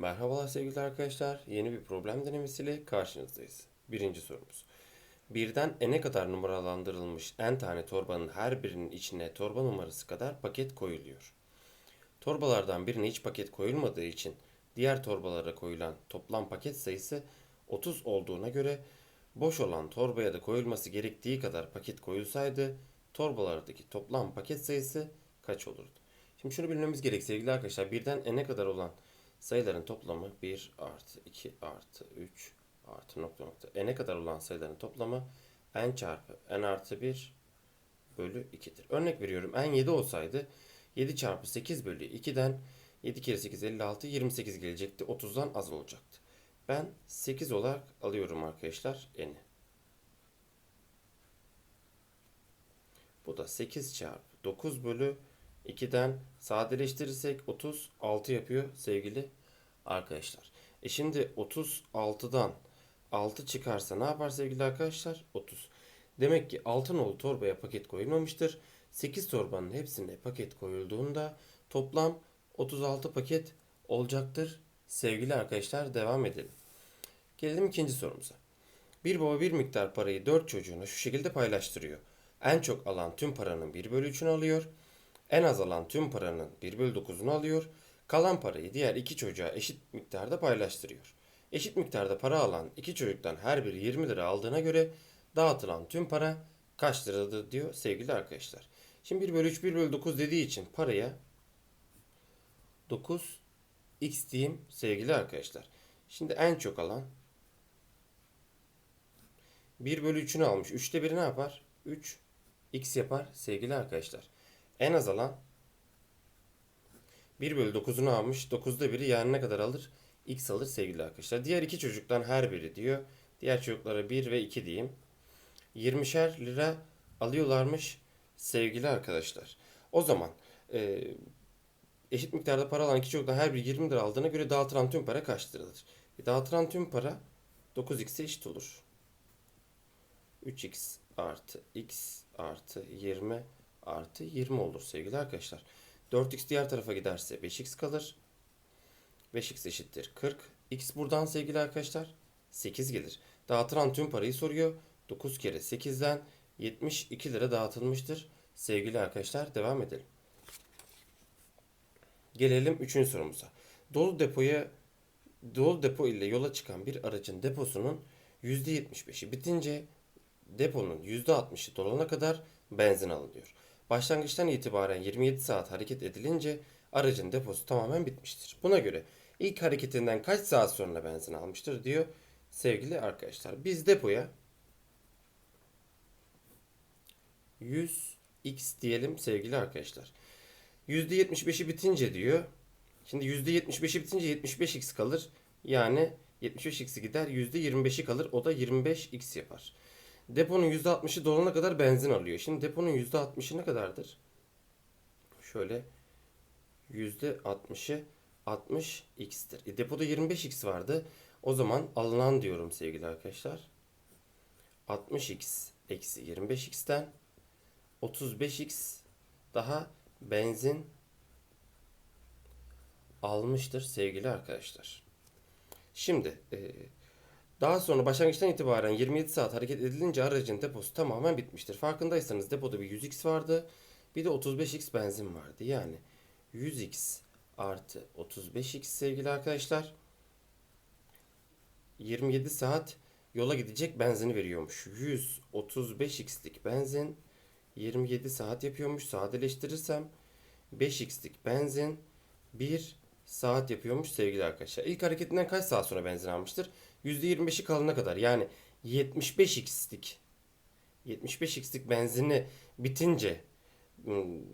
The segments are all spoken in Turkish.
Merhabalar sevgili arkadaşlar. Yeni bir problem denemesiyle karşınızdayız. Birinci sorumuz. Birden n'e kadar numaralandırılmış n tane torbanın her birinin içine torba numarası kadar paket koyuluyor. Torbalardan birine hiç paket koyulmadığı için diğer torbalara koyulan toplam paket sayısı 30 olduğuna göre boş olan torbaya da koyulması gerektiği kadar paket koyulsaydı torbalardaki toplam paket sayısı kaç olurdu? Şimdi şunu bilmemiz gerek sevgili arkadaşlar. Birden n'e kadar olan sayıların toplamı 1 artı 2 artı 3 artı nokta nokta n'e kadar olan sayıların toplamı n çarpı n artı 1 bölü 2'dir. Örnek veriyorum n 7 olsaydı 7 çarpı 8 bölü 2'den 7 kere 8 56 28 gelecekti. 30'dan az olacaktı. Ben 8 olarak alıyorum arkadaşlar n'i. Bu da 8 çarpı 9 bölü 2'den sadeleştirirsek 36 yapıyor sevgili arkadaşlar. E şimdi 36'dan 6 çıkarsa ne yapar sevgili arkadaşlar? 30. Demek ki altın nolu torbaya paket koyulmamıştır. 8 torbanın hepsine paket koyulduğunda toplam 36 paket olacaktır. Sevgili arkadaşlar devam edelim. Gelelim ikinci sorumuza. Bir baba bir miktar parayı 4 çocuğuna şu şekilde paylaştırıyor. En çok alan tüm paranın 1 bölü 3'ünü alıyor. En az alan tüm paranın 1 bölü 9'unu alıyor. Kalan parayı diğer iki çocuğa eşit miktarda paylaştırıyor. Eşit miktarda para alan iki çocuktan her biri 20 lira aldığına göre dağıtılan tüm para kaç liradır diyor sevgili arkadaşlar. Şimdi 1 bölü 3 1 bölü 9 dediği için paraya 9 x diyeyim sevgili arkadaşlar. Şimdi en çok alan 1 bölü 3'ünü almış. 3'te 1'i ne yapar? 3 x yapar sevgili arkadaşlar. En az alan 1 bölü 9'unu almış. 9'da 1'i yani ne kadar alır? X alır sevgili arkadaşlar. Diğer iki çocuktan her biri diyor. Diğer çocuklara 1 ve 2 diyeyim. 20'şer lira alıyorlarmış sevgili arkadaşlar. O zaman e, eşit miktarda para alan iki çocuktan her biri 20 lira aldığına göre dağıtılan tüm para kaç liradır? E, dağıtılan tüm para 9x'e eşit olur. 3x artı x artı 20 artı 20 olur sevgili arkadaşlar. 4x diğer tarafa giderse 5x kalır. 5x eşittir 40. x buradan sevgili arkadaşlar 8 gelir. Dağıtılan tüm parayı soruyor. 9 kere 8'den 72 lira dağıtılmıştır. Sevgili arkadaşlar devam edelim. Gelelim 3. sorumuza. Dolu depoya dolu depo ile yola çıkan bir aracın deposunun %75'i bitince deponun %60'ı dolana kadar benzin alınıyor. Başlangıçtan itibaren 27 saat hareket edilince aracın deposu tamamen bitmiştir. Buna göre ilk hareketinden kaç saat sonra benzin almıştır diyor sevgili arkadaşlar. Biz depoya 100x diyelim sevgili arkadaşlar. %75'i bitince diyor. Şimdi %75'i bitince 75x kalır. Yani 75x'i gider %25'i kalır. O da 25x yapar. Deponun %60'ı dolana kadar benzin alıyor. Şimdi deponun %60'ı ne kadardır? Şöyle %60'ı 60x'tir. E, depoda 25x vardı. O zaman alınan diyorum sevgili arkadaşlar. 60x eksi 25x'ten 35x daha benzin almıştır sevgili arkadaşlar. Şimdi e, daha sonra başlangıçtan itibaren 27 saat hareket edilince aracın deposu tamamen bitmiştir. Farkındaysanız depoda bir 100x vardı. Bir de 35x benzin vardı. Yani 100x artı 35x sevgili arkadaşlar. 27 saat yola gidecek benzini veriyormuş. 135x'lik benzin 27 saat yapıyormuş. Sadeleştirirsem 5x'lik benzin 1 saat yapıyormuş sevgili arkadaşlar. İlk hareketinden kaç saat sonra benzin almıştır? %25'i kalana kadar yani 75x'lik 75x'lik benzini bitince ım,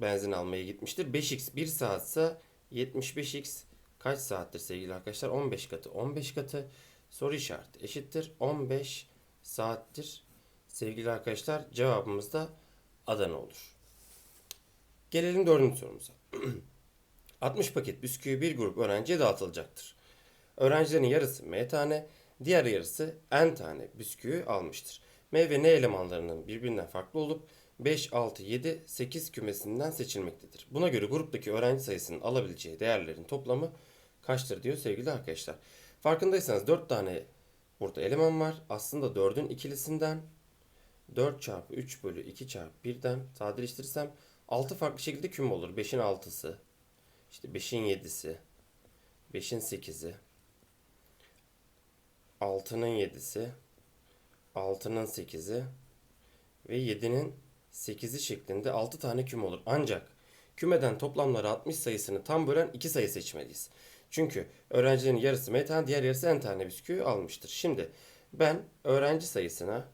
benzin almaya gitmiştir. 5x 1 saatse 75x kaç saattir sevgili arkadaşlar? 15 katı. 15 katı soru işareti eşittir. 15 saattir sevgili arkadaşlar. Cevabımız da Adana olur. Gelelim dördüncü sorumuza. 60 paket bisküvi bir grup öğrenciye dağıtılacaktır. Öğrencilerin yarısı M tane, diğer yarısı N tane bisküvi almıştır. M ve N elemanlarının birbirinden farklı olup 5, 6, 7, 8 kümesinden seçilmektedir. Buna göre gruptaki öğrenci sayısının alabileceği değerlerin toplamı kaçtır diyor sevgili arkadaşlar. Farkındaysanız 4 tane burada eleman var. Aslında 4'ün ikilisinden 4 çarpı 3 bölü 2 çarpı 1'den sadeleştirirsem 6 farklı şekilde küm olur. 5'in 6'sı, işte 5'in 7'si, 5'in 8'i, 6'nın 7'si, 6'nın 8'i ve 7'nin 8'i şeklinde 6 tane küm olur. Ancak kümeden toplamları 60 sayısını tam bölen 2 sayı seçmeliyiz. Çünkü öğrencilerin yarısı M diğer yarısı N tane bisküvi almıştır. Şimdi ben öğrenci sayısına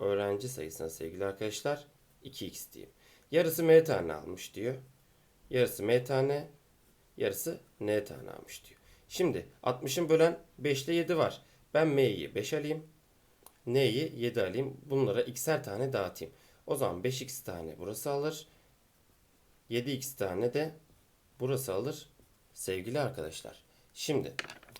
öğrenci sayısına sevgili arkadaşlar 2x diyeyim. Yarısı M tane almış diyor. Yarısı M tane, yarısı N tane almış diyor. Şimdi 60'ın bölen 5 ile 7 var. Ben M'yi 5 alayım. N'yi 7 alayım. Bunlara x'er tane dağıtayım. O zaman 5x tane burası alır. 7x tane de burası alır. Sevgili arkadaşlar. Şimdi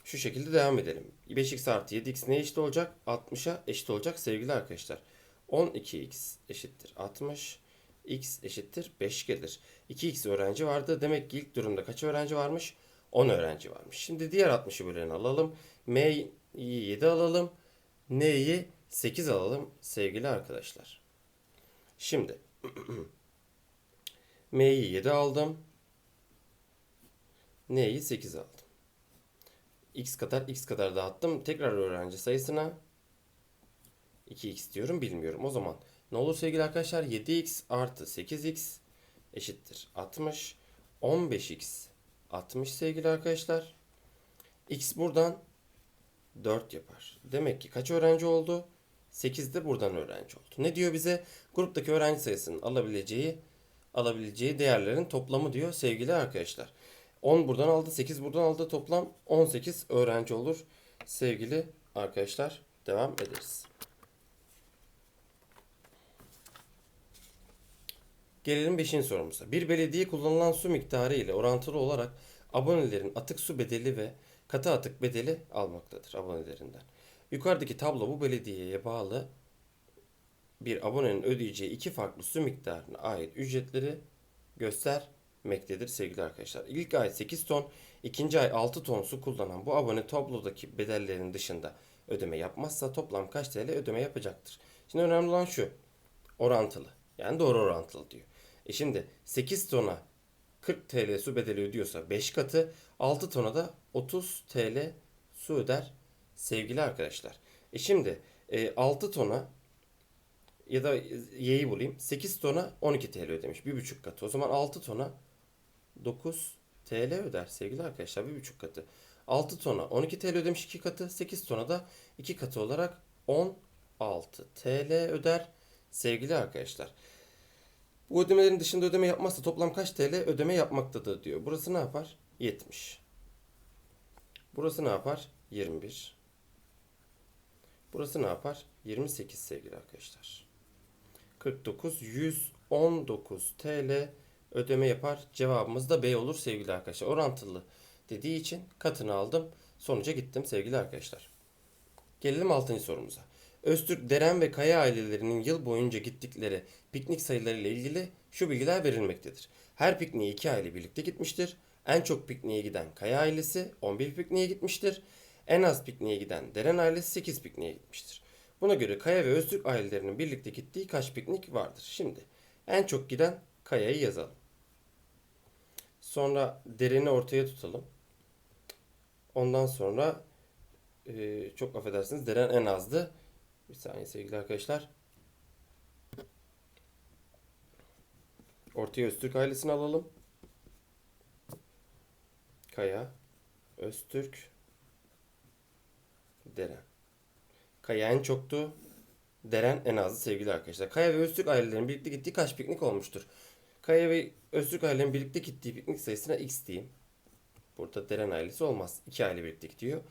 şu şekilde devam edelim. 5x artı 7x ne eşit olacak? 60'a eşit olacak sevgili arkadaşlar. 12x eşittir 60. x eşittir 5 gelir. 2x öğrenci vardı. Demek ki ilk durumda kaç öğrenci varmış? 10 öğrenci varmış. Şimdi diğer 60'ı böleni alalım. M'yi 7 alalım. N'yi 8 alalım sevgili arkadaşlar. Şimdi M'yi 7 aldım. N'yi 8 aldım. X kadar X kadar dağıttım. Tekrar öğrenci sayısına 2x diyorum bilmiyorum. O zaman ne olur sevgili arkadaşlar? 7x artı 8x eşittir 60. 15x 60 sevgili arkadaşlar. X buradan 4 yapar. Demek ki kaç öğrenci oldu? 8 de buradan öğrenci oldu. Ne diyor bize? Gruptaki öğrenci sayısının alabileceği alabileceği değerlerin toplamı diyor sevgili arkadaşlar. 10 buradan aldı, 8 buradan aldı. Toplam 18 öğrenci olur. Sevgili arkadaşlar devam ederiz. Gelelim 5. sorumuza. Bir belediye kullanılan su miktarı ile orantılı olarak abonelerin atık su bedeli ve katı atık bedeli almaktadır abonelerinden. Yukarıdaki tablo bu belediyeye bağlı bir abonenin ödeyeceği iki farklı su miktarına ait ücretleri göstermektedir sevgili arkadaşlar. İlk ay 8 ton, ikinci ay 6 ton su kullanan bu abone tablodaki bedellerin dışında ödeme yapmazsa toplam kaç TL ödeme yapacaktır? Şimdi önemli olan şu. Orantılı. Yani doğru orantılı diyor. E şimdi 8 tona 40 TL su bedeli ödüyorsa 5 katı 6 tona da 30 TL su öder sevgili arkadaşlar. E şimdi e, 6 tona ya da y'yi bulayım. 8 tona 12 TL ödemiş. 1,5 katı. O zaman 6 tona 9 TL öder sevgili arkadaşlar. 1,5 katı. 6 tona 12 TL ödemiş 2 katı. 8 tona da 2 katı olarak 16 TL öder sevgili arkadaşlar. Bu ödemelerin dışında ödeme yapmazsa toplam kaç TL ödeme yapmaktadır diyor. Burası ne yapar? 70. Burası ne yapar? 21. Burası ne yapar? 28 sevgili arkadaşlar. 49 119 TL ödeme yapar. Cevabımız da B olur sevgili arkadaşlar. Orantılı dediği için katını aldım. Sonuca gittim sevgili arkadaşlar. Gelelim 6. sorumuza. Öztürk, Deren ve Kaya ailelerinin yıl boyunca gittikleri piknik sayıları ile ilgili şu bilgiler verilmektedir. Her pikniğe iki aile birlikte gitmiştir. En çok pikniğe giden Kaya ailesi 11 pikniğe gitmiştir. En az pikniğe giden Deren ailesi 8 pikniğe gitmiştir. Buna göre Kaya ve Öztürk ailelerinin birlikte gittiği kaç piknik vardır? Şimdi en çok giden Kaya'yı yazalım. Sonra Deren'i ortaya tutalım. Ondan sonra e, çok affedersiniz Deren en azdı. Bir saniye sevgili arkadaşlar. Ortaya Öztürk ailesini alalım. Kaya, Öztürk, Deren. Kaya en çoktu. Deren en azı sevgili arkadaşlar. Kaya ve Öztürk ailelerinin birlikte gittiği kaç piknik olmuştur? Kaya ve Öztürk ailelerinin birlikte gittiği piknik sayısına x diyeyim. Burada Deren ailesi olmaz. İki aile birlikte gidiyor.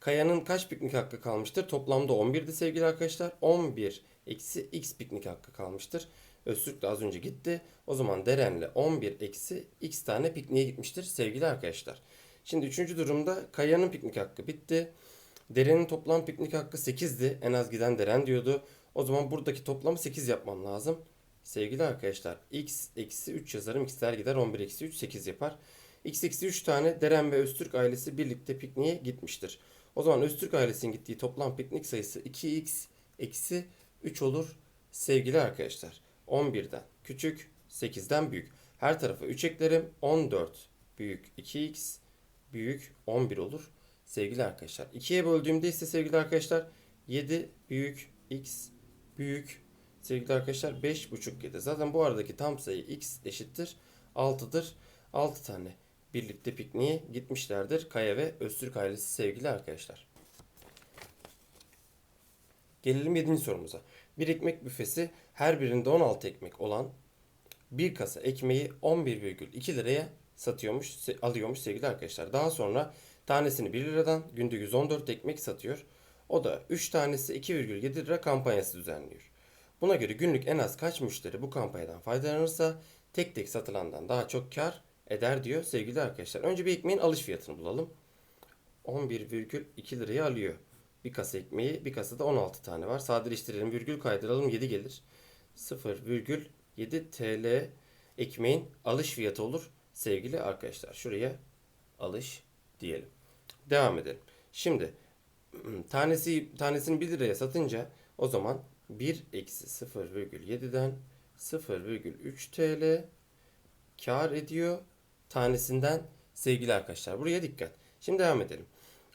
Kaya'nın kaç piknik hakkı kalmıştır? Toplamda 11'di sevgili arkadaşlar. 11 eksi x piknik hakkı kalmıştır. Öztürk de az önce gitti. O zaman Deren'le 11 eksi x tane pikniğe gitmiştir sevgili arkadaşlar. Şimdi üçüncü durumda Kaya'nın piknik hakkı bitti. Deren'in toplam piknik hakkı 8'di. En az giden Deren diyordu. O zaman buradaki toplamı 8 yapmam lazım. Sevgili arkadaşlar x eksi 3 yazarım. x'ler gider 11 eksi 3 8 yapar. X eksi 3 tane Deren ve Öztürk ailesi birlikte pikniğe gitmiştir. O zaman Öztürk ailesinin gittiği toplam piknik sayısı 2x eksi 3 olur sevgili arkadaşlar. 11'den küçük 8'den büyük. Her tarafa 3 eklerim. 14 büyük 2x büyük 11 olur sevgili arkadaşlar. 2'ye böldüğümde ise sevgili arkadaşlar 7 büyük x büyük sevgili arkadaşlar 5,5 7. Zaten bu aradaki tam sayı x eşittir 6'dır. 6 tane birlikte pikniğe gitmişlerdir. Kaya ve Öztürk ailesi sevgili arkadaşlar. Gelelim 7. sorumuza. Bir ekmek büfesi her birinde 16 ekmek olan bir kasa ekmeği 11,2 liraya satıyormuş, alıyormuş sevgili arkadaşlar. Daha sonra tanesini 1 liradan günde 114 ekmek satıyor. O da 3 tanesi 2,7 lira kampanyası düzenliyor. Buna göre günlük en az kaç müşteri bu kampanyadan faydalanırsa tek tek satılandan daha çok kar eder diyor sevgili arkadaşlar. Önce bir ekmeğin alış fiyatını bulalım. 11,2 liraya alıyor. Bir kasa ekmeği, bir kasada 16 tane var. Sadeleştirelim, virgül kaydıralım 7 gelir. 0,7 TL ekmeğin alış fiyatı olur sevgili arkadaşlar. Şuraya alış diyelim. Devam edelim. Şimdi tanesi tanesini 1 liraya satınca o zaman 1 eksi 0,7'den 0,3 TL kar ediyor tanesinden sevgili arkadaşlar. Buraya dikkat. Şimdi devam edelim.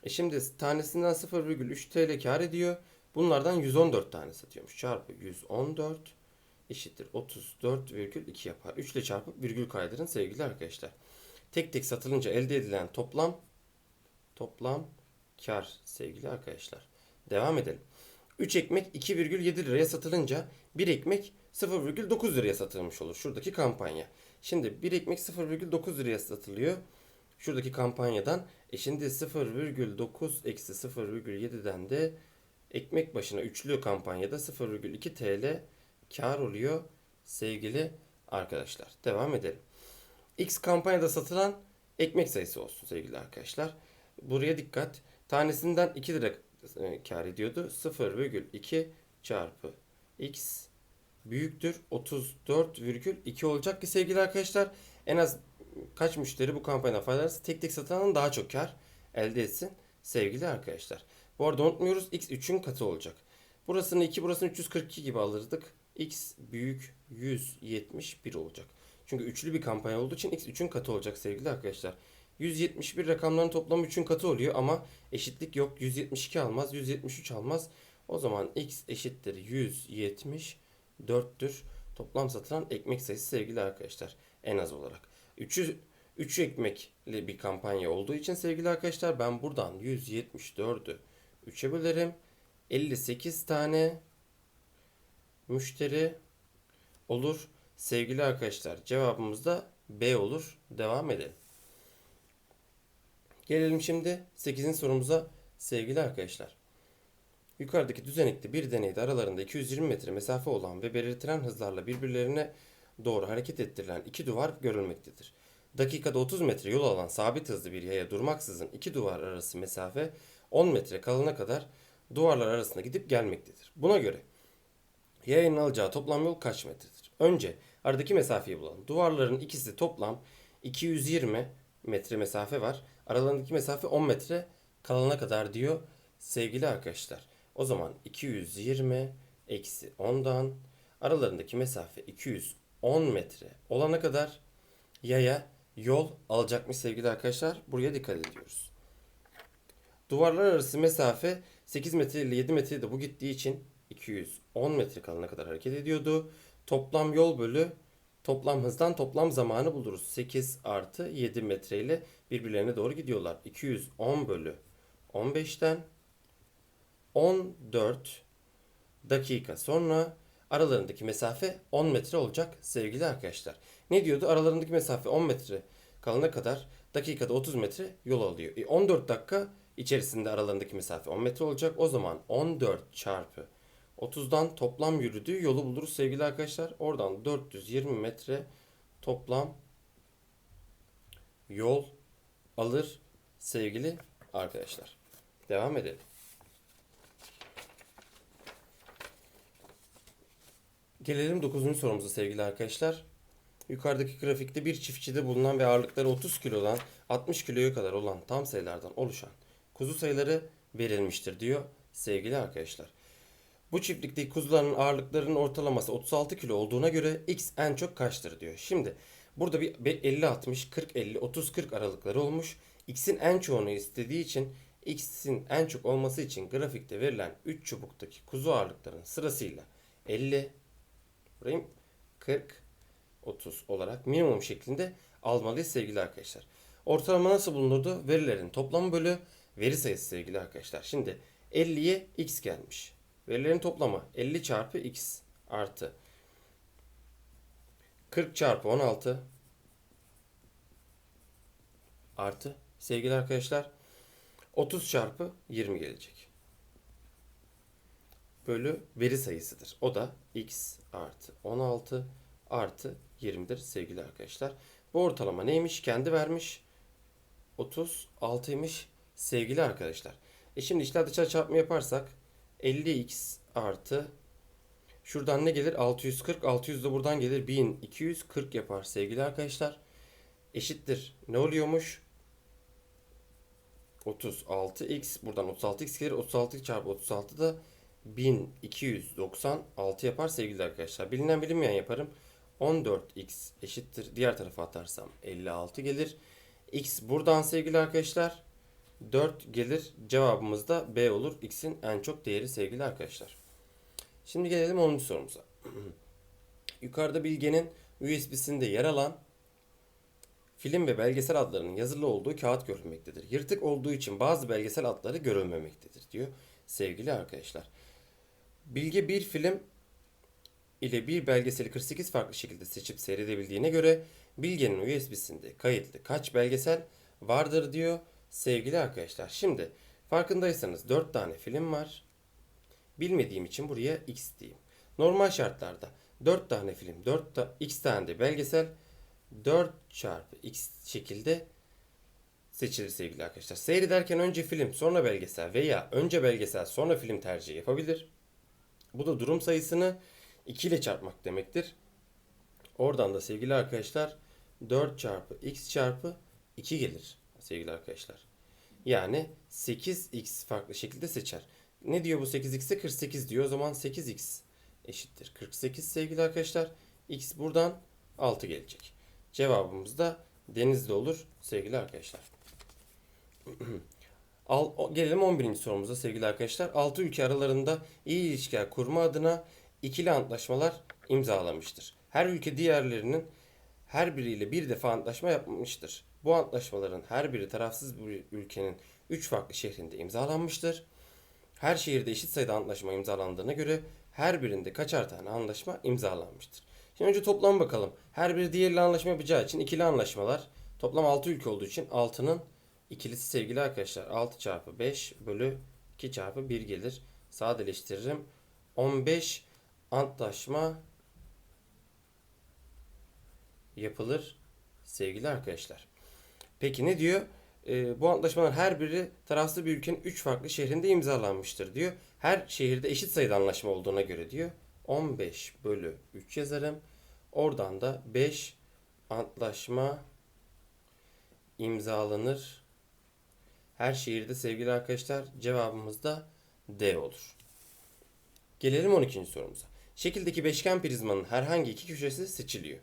E şimdi tanesinden 0,3 TL kar ediyor. Bunlardan 114 tane satıyormuş. Çarpı 114 eşittir 34,2 yapar. 3 ile çarpıp virgül kaydırın sevgili arkadaşlar. Tek tek satılınca elde edilen toplam toplam kar sevgili arkadaşlar. Devam edelim. 3 ekmek 2,7 liraya satılınca 1 ekmek 0,9 liraya satılmış olur. Şuradaki kampanya. Şimdi 1 ekmek 0,9 liraya satılıyor. Şuradaki kampanyadan. E şimdi 0,9 eksi 0,7'den de ekmek başına üçlü kampanyada 0,2 TL kar oluyor sevgili arkadaşlar. Devam edelim. X kampanyada satılan ekmek sayısı olsun sevgili arkadaşlar. Buraya dikkat. Tanesinden 2 lira e, kar ediyordu. 0,2 çarpı x büyüktür 34,2 olacak ki sevgili arkadaşlar en az kaç müşteri bu kampanyadan faydalanırsa tek tek satılan daha çok kar elde etsin sevgili arkadaşlar. Bu arada unutmuyoruz x 3'ün katı olacak. Burasını 2 burasını 342 gibi alırdık. x büyük 171 olacak. Çünkü üçlü bir kampanya olduğu için x 3'ün katı olacak sevgili arkadaşlar. 171 rakamların toplamı 3'ün katı oluyor ama eşitlik yok. 172 almaz, 173 almaz. O zaman x eşittir 174'tür. Toplam satılan ekmek sayısı sevgili arkadaşlar en az olarak. 3'ü 3 ekmekli bir kampanya olduğu için sevgili arkadaşlar ben buradan 174'ü 3'e bölerim. 58 tane müşteri olur. Sevgili arkadaşlar cevabımız da B olur. Devam edelim. Gelelim şimdi 8. sorumuza sevgili arkadaşlar. Yukarıdaki düzenekte bir deneyde aralarında 220 metre mesafe olan ve belirtilen hızlarla birbirlerine doğru hareket ettirilen iki duvar görülmektedir. Dakikada 30 metre yol alan sabit hızlı bir yaya durmaksızın iki duvar arası mesafe 10 metre kalana kadar duvarlar arasında gidip gelmektedir. Buna göre yayanın alacağı toplam yol kaç metredir? Önce aradaki mesafeyi bulalım. Duvarların ikisi toplam 220 metre mesafe var. Aralarındaki mesafe 10 metre kalana kadar diyor sevgili arkadaşlar. O zaman 220 eksi 10'dan aralarındaki mesafe 210 metre olana kadar yaya yol alacakmış sevgili arkadaşlar. Buraya dikkat ediyoruz. Duvarlar arası mesafe 8 metre ile 7 metre de bu gittiği için 210 metre kalana kadar hareket ediyordu. Toplam yol bölü toplam hızdan toplam zamanı buluruz. 8 artı 7 metre ile birbirlerine doğru gidiyorlar. 210 bölü 15'ten 14 dakika sonra aralarındaki mesafe 10 metre olacak sevgili arkadaşlar. Ne diyordu? Aralarındaki mesafe 10 metre kalana kadar dakikada 30 metre yol alıyor. E 14 dakika içerisinde aralarındaki mesafe 10 metre olacak. O zaman 14 çarpı 30'dan toplam yürüdüğü yolu buluruz sevgili arkadaşlar. Oradan 420 metre toplam yol alır sevgili arkadaşlar. Devam edelim. Gelelim 9. sorumuza sevgili arkadaşlar. Yukarıdaki grafikte bir çiftçide bulunan ve ağırlıkları 30 kilodan 60 kiloya kadar olan tam sayılardan oluşan kuzu sayıları verilmiştir diyor sevgili arkadaşlar. Bu çiftlikteki kuzuların ağırlıklarının ortalaması 36 kilo olduğuna göre X en çok kaçtır diyor. Şimdi burada bir 50-60, 40-50, 30-40 aralıkları olmuş. X'in en çoğunu istediği için X'in en çok olması için grafikte verilen 3 çubuktaki kuzu ağırlıklarının sırasıyla 50, burayı 40, 30 olarak minimum şeklinde almalıyız sevgili arkadaşlar. Ortalama nasıl bulunurdu? Verilerin toplamı bölü veri sayısı sevgili arkadaşlar. Şimdi 50'ye x gelmiş. Verilerin toplamı 50 çarpı x artı 40 çarpı 16 artı sevgili arkadaşlar 30 çarpı 20 gelecek. Bölü veri sayısıdır. O da x artı 16 artı 20'dir sevgili arkadaşlar. Bu ortalama neymiş? Kendi vermiş. 36'ymış sevgili arkadaşlar. E şimdi içler dışarı çarpma yaparsak 50x artı şuradan ne gelir? 640. 600 de buradan gelir. 1240 yapar sevgili arkadaşlar. Eşittir. Ne oluyormuş? 36x buradan 36x gelir. 36 çarpı 36 da 1296 yapar sevgili arkadaşlar. Bilinen bilinmeyen yaparım. 14x eşittir. Diğer tarafa atarsam 56 gelir. X buradan sevgili arkadaşlar 4 gelir. Cevabımız da B olur. X'in en çok değeri sevgili arkadaşlar. Şimdi gelelim 10. sorumuza. Yukarıda bilgenin USB'sinde yer alan film ve belgesel adlarının yazılı olduğu kağıt görülmektedir. Yırtık olduğu için bazı belgesel adları görülmemektedir diyor sevgili arkadaşlar. Bilge bir film ile bir belgeseli 48 farklı şekilde seçip seyredebildiğine göre Bilge'nin USB'sinde kayıtlı kaç belgesel vardır diyor sevgili arkadaşlar. Şimdi farkındaysanız 4 tane film var. Bilmediğim için buraya X diyeyim. Normal şartlarda 4 tane film, 4 ta, X tane de belgesel 4 çarpı X şekilde seçilir sevgili arkadaşlar. Seyrederken önce film sonra belgesel veya önce belgesel sonra film tercih yapabilir. Bu da durum sayısını 2 ile çarpmak demektir. Oradan da sevgili arkadaşlar 4 çarpı x çarpı 2 gelir sevgili arkadaşlar. Yani 8x farklı şekilde seçer. Ne diyor bu 8x'e? 48 diyor. O zaman 8x eşittir. 48 sevgili arkadaşlar. x buradan 6 gelecek. Cevabımız da denizde olur sevgili arkadaşlar. Al, gelelim 11. sorumuza sevgili arkadaşlar. 6 ülke aralarında iyi ilişkiler kurma adına ikili antlaşmalar imzalamıştır. Her ülke diğerlerinin her biriyle bir defa antlaşma yapmıştır. Bu antlaşmaların her biri tarafsız bir ülkenin 3 farklı şehrinde imzalanmıştır. Her şehirde eşit sayıda antlaşma imzalandığına göre her birinde kaçar tane anlaşma imzalanmıştır. Şimdi önce toplam bakalım. Her biri diğeriyle anlaşma yapacağı için ikili anlaşmalar toplam 6 ülke olduğu için 6'nın ikilisi sevgili arkadaşlar 6 çarpı 5 bölü 2 çarpı 1 gelir. Sadeleştiririm. 15 antlaşma yapılır sevgili arkadaşlar. Peki ne diyor? E, bu antlaşmaların her biri tarafsız bir ülkenin 3 farklı şehrinde imzalanmıştır diyor. Her şehirde eşit sayıda anlaşma olduğuna göre diyor. 15 bölü 3 yazarım. Oradan da 5 antlaşma imzalanır. Her şehirde sevgili arkadaşlar cevabımız da D olur. Gelelim 12. sorumuza. Şekildeki beşgen prizmanın herhangi iki köşesi seçiliyor.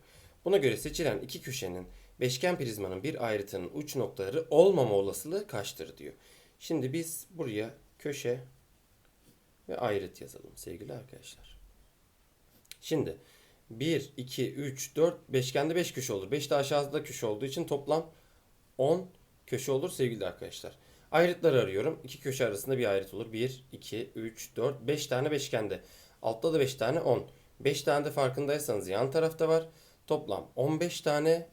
Buna göre seçilen iki köşenin beşgen prizmanın bir ayrıtının uç noktaları olmama olasılığı kaçtır diyor. Şimdi biz buraya köşe ve ayrıt yazalım sevgili arkadaşlar. Şimdi 1, 2, 3, 4 beşgende 5 köşe olur. 5 de aşağıda köşe olduğu için toplam 10 köşe olur sevgili arkadaşlar. Ayrıtları arıyorum. İki köşe arasında bir ayrıt olur. 1, 2, 3, 4, 5 tane beşgende. Altta da 5 tane 10. 5 tane de farkındaysanız yan tarafta var. Toplam 15 tane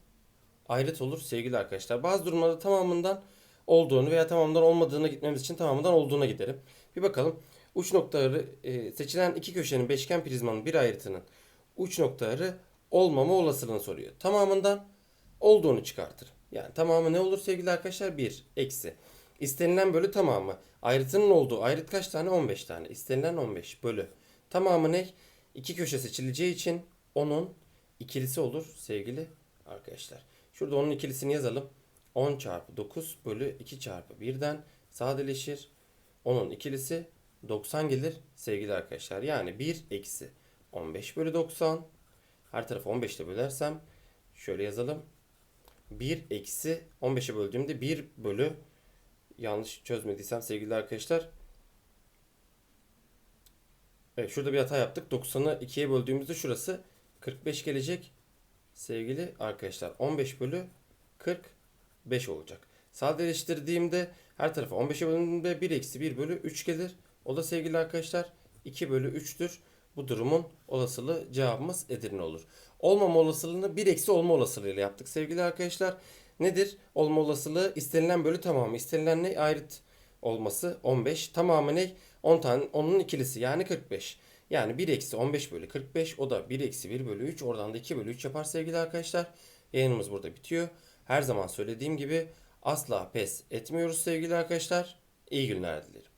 ayrıt olur sevgili arkadaşlar. Bazı durumlarda tamamından olduğunu veya tamamından olmadığını gitmemiz için tamamından olduğuna giderim. Bir bakalım. Uç noktaları e, seçilen iki köşenin beşgen prizmanın bir ayrıtının uç noktaları olmama olasılığını soruyor. Tamamından olduğunu çıkartır. Yani tamamı ne olur sevgili arkadaşlar? 1 eksi. İstenilen bölü tamamı. Ayrıtının olduğu ayrıt kaç tane? 15 tane. İstenilen 15 bölü. Tamamı ne? İki köşe seçileceği için onun ikilisi olur sevgili arkadaşlar. Şurada onun ikilisini yazalım. 10 çarpı 9 bölü 2 çarpı 1'den sadeleşir. Onun ikilisi 90 gelir sevgili arkadaşlar. Yani 1 eksi 15 bölü 90. Her tarafı 15 ile bölersem şöyle yazalım. 1 eksi 15'e böldüğümde 1 bölü yanlış çözmediysem sevgili arkadaşlar. Evet şurada bir hata yaptık. 90'ı 2'ye böldüğümüzde şurası 45 gelecek. Sevgili arkadaşlar 15 bölü 45 olacak. Sadeleştirdiğimde her tarafı 15'e böldüğümde 1 eksi 1 bölü 3 gelir. O da sevgili arkadaşlar 2 bölü 3'tür. Bu durumun olasılığı cevabımız Edirne olur. Olmama olasılığını 1 eksi olma olasılığıyla yaptık sevgili arkadaşlar. Nedir? Olma olasılığı istenilen bölü tamamı. İstenilen ne? Ayrıt olması 15. Tamamı ne? 10 tane onun ikilisi yani 45. Yani 1 eksi 15 bölü 45 o da 1 eksi 1 bölü 3 oradan da 2 bölü 3 yapar sevgili arkadaşlar. Yayınımız burada bitiyor. Her zaman söylediğim gibi asla pes etmiyoruz sevgili arkadaşlar. İyi günler dilerim.